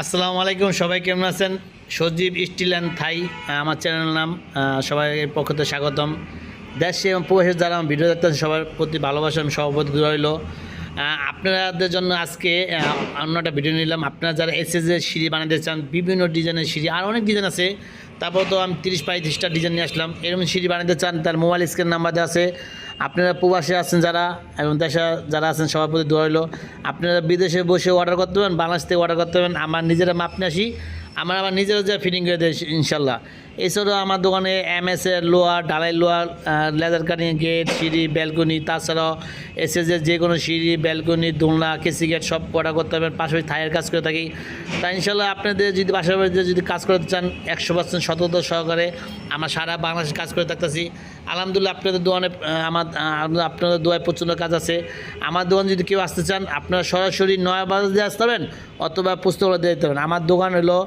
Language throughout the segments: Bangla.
আসসালামু আলাইকুম, সবাই কেমন আছেন? সজীব স্টিল অ্যান্ড থাই, আমার চ্যানেলের নাম সবাইয়ের সবাই পক্ষ থেকে স্বাগতম। দেশে এবং প্রবাসে যারা আমার ভিডিও দেখতেছেন, সবার প্রতি ভালোবাসা আমি সভাপতি রইল। আপনাদের জন্য আজকে অন্য একটা ভিডিও নিলাম। আপনারা যারা এসএসের সিঁড়ি বানাতে চান, বিভিন্ন ডিজাইনের সিঁড়ি, আর অনেক ডিজাইন আছে। তারপর তো আমি তিরিশ পঁয়ত্রিশটা ডিজাইন নিয়ে আসলাম। এরকম সিঁড়ি বানাতে চান, তার মোবাইল স্ক্রিন নাম্বার দেওয়া আছে। আপনারা প্রবাসে আছেন যারা, এবং দেশে যারা আছেন, সবার প্রতি দোয়া হলো আপনারা বিদেশে বসে অর্ডার করতে পারেন বাংলাদেশ থেকে অর্ডার করতে পারেন আমার নিজেরা মাপ নিয়ে আসি। আমার আবার নিজেরা যা ফিটিং করে দেয়, ইনশাল্লাহ। এছাড়াও আমার দোকানে এম এস এর লোয়ার ঢালাই লোয়ার লেদার কাটিং গেট সিঁড়ি ব্যালকনি তাছাড়াও এস এস যে কোনো সিঁড়ি ব্যালকনি দোলনা কেসি গেট সব অর্ডার করতে পারবেন, পাশাপাশি থাইয়ের কাজ করে থাকি। তা ইনশাল্লাহ আপনাদের যদি বাড়িতে যদি কাজ করতে চান, একশো পার্সেন্ট সততা সহকারে আমরা সারা বাংলাদেশে কাজ করে থাকতেছি। আলহামদুলিল্লাহ আপনাদের দোকানে আমার আপনাদের দোয়ায় প্রচণ্ড কাজ আছে। আমার দোকান যদি কেউ আসতে চান, আপনারা সরাসরি নয়া বাজার দিয়ে আসতে পারেন অথবা পুস্তকগুলো দিয়ে দিতে পারেন আমার দোকান হলো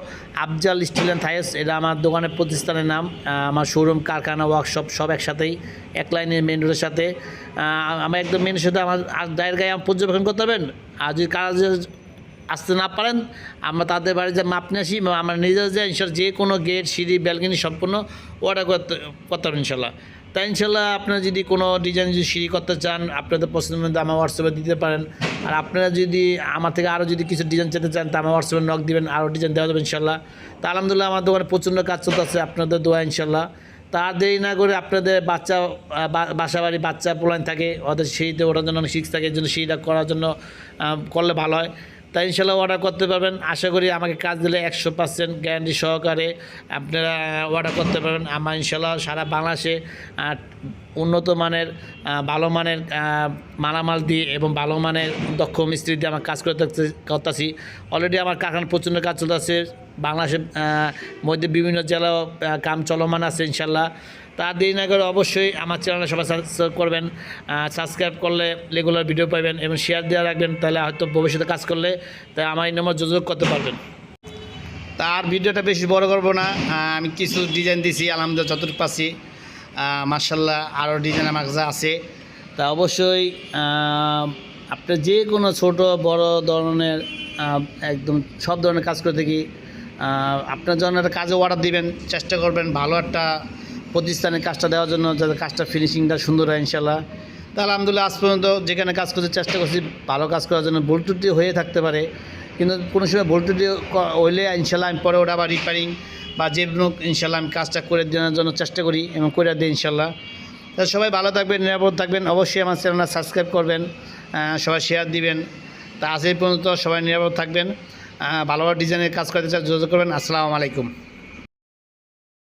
আফজাল স্টিল অ্যান্ড থাইস এটা আমার দোকানের প্রতিষ্ঠানের নাম। আমার শোরুম কারখানা ওয়ার্কশপ সব একসাথেই, এক লাইনের মেন রোডের সাথে। আমার একদম মেন সাথে আমার আর দায়ের গায়ে আমার পর্যবেক্ষণ করতে পারবেন? আর যদি কাজ আসতে না পারেন, আমরা তাদের বাড়িতে মাপ নিয়ে আসি, আমরা নিজেরা যে যে কোনো গেট সিঁড়ি, ব্যালকনি সম্পূর্ণ অর্ডার করতে করতে পারেন ইনশাল্লাহ। তাই ইনশাল্লাহ আপনারা যদি কোনো ডিজাইন যদি সিঁড়ি করতে চান, আপনাদের পছন্দ মধ্যে আমার হোয়াটসঅ্যাপে দিতে পারেন। আর আপনারা যদি আমার থেকে আরও যদি কিছু ডিজাইন চাইতে চান, তা আমার হোয়াটসঅ্যাপে নক দিবেন আরও ডিজাইন দেওয়া যাবে ইনশাল্লাহ তা আলহামদুলিল্লাহ আমার দোকানে প্রচণ্ড কাজ চলতেছে আপনাদের দোয়া ইনশাল্লাহ তা আর দেরি না করে আপনাদের বাচ্চা বাসা বাড়ি বাচ্চা পোলাইন থাকে, ওদের সিঁড়িতে ওঠার জন্য অনেক শিক্স থাকে জন্য সিঁড়িটা করার জন্য করলে ভালো হয়। তাই ইনশাল্লাহ অর্ডার করতে পারবেন। আশা করি আমাকে কাজ দিলে একশো পার্সেন্ট গ্যারান্টি সহকারে আপনারা অর্ডার করতে পারবেন। আমার ইনশাল্লাহ সারা বাংলাদেশে উন্নত মানের ভালো মানের মালামাল দিয়ে এবং ভালো মানের দক্ষ মিস্ত্রি দিয়ে আমার কাজ করে করতেছি। অলরেডি আমার কারখানা প্রচণ্ড কাজ চলতেছে। বাংলাদেশের মধ্যে বিভিন্ন জেলাও কাম চলমান আছে ইনশাল্লাহ তা দেরি না করে অবশ্যই আমার চ্যানেলে সবাই সাবস্ক্রাইব করবেন। সাবস্ক্রাইব করলে রেগুলার ভিডিও পাবেন এবং শেয়ার দেওয়া রাখবেন, তাহলে হয়তো ভবিষ্যতে কাজ করলে তাই আমার এই নম্বর যোগাযোগ করতে পারবেন। তার ভিডিওটা বেশি বড় করব না। আমি কিছু ডিজাইন দিছি, আলহামদুলিল্লাহ যতটুকু পাচ্ছি মার্শাল্লাহ আরও ডিজাইন আমার কাছে আছে তা অবশ্যই আহ, আপনি যে কোনো ছোট বড় ধরনের একদম সব ধরনের কাজ করে থাকি আপনার জন্য একটা কাজে অর্ডার দিবেন চেষ্টা করবেন ভালো একটা প্রতিষ্ঠানে কাজটা দেওয়ার জন্য যাতে কাজটা ফিনিশিংটা সুন্দর হয় ইনশাল্লাহ তা আলহামদুলিল্লাহ আজ পর্যন্ত যেখানে কাজ করতে চেষ্টা করছি ভালো কাজ করার জন্য ত্রুটি হয়ে থাকতে পারে কিন্তু কোনো সময় ক- হইলে ইনশাল্লাহ আমি পরে ওটা আবার রিপেয়ারিং বা যে ইনশাল্লাহ আমি কাজটা করে দেওয়ার জন্য চেষ্টা করি এবং করে দিই ইনশাল্লাহ। তা সবাই ভালো থাকবেন নিরাপদ থাকবেন। অবশ্যই আমার চ্যানেলটা সাবস্ক্রাইব করবেন সবাই শেয়ার দিবেন। তা আজ পর্যন্ত সবাই নিরাপদ থাকবেন আহ, ভালো ভালো ডিজাইনের কাজ করতে চান যোগাযোগ করবেন। আসসালামু আলাইকুম।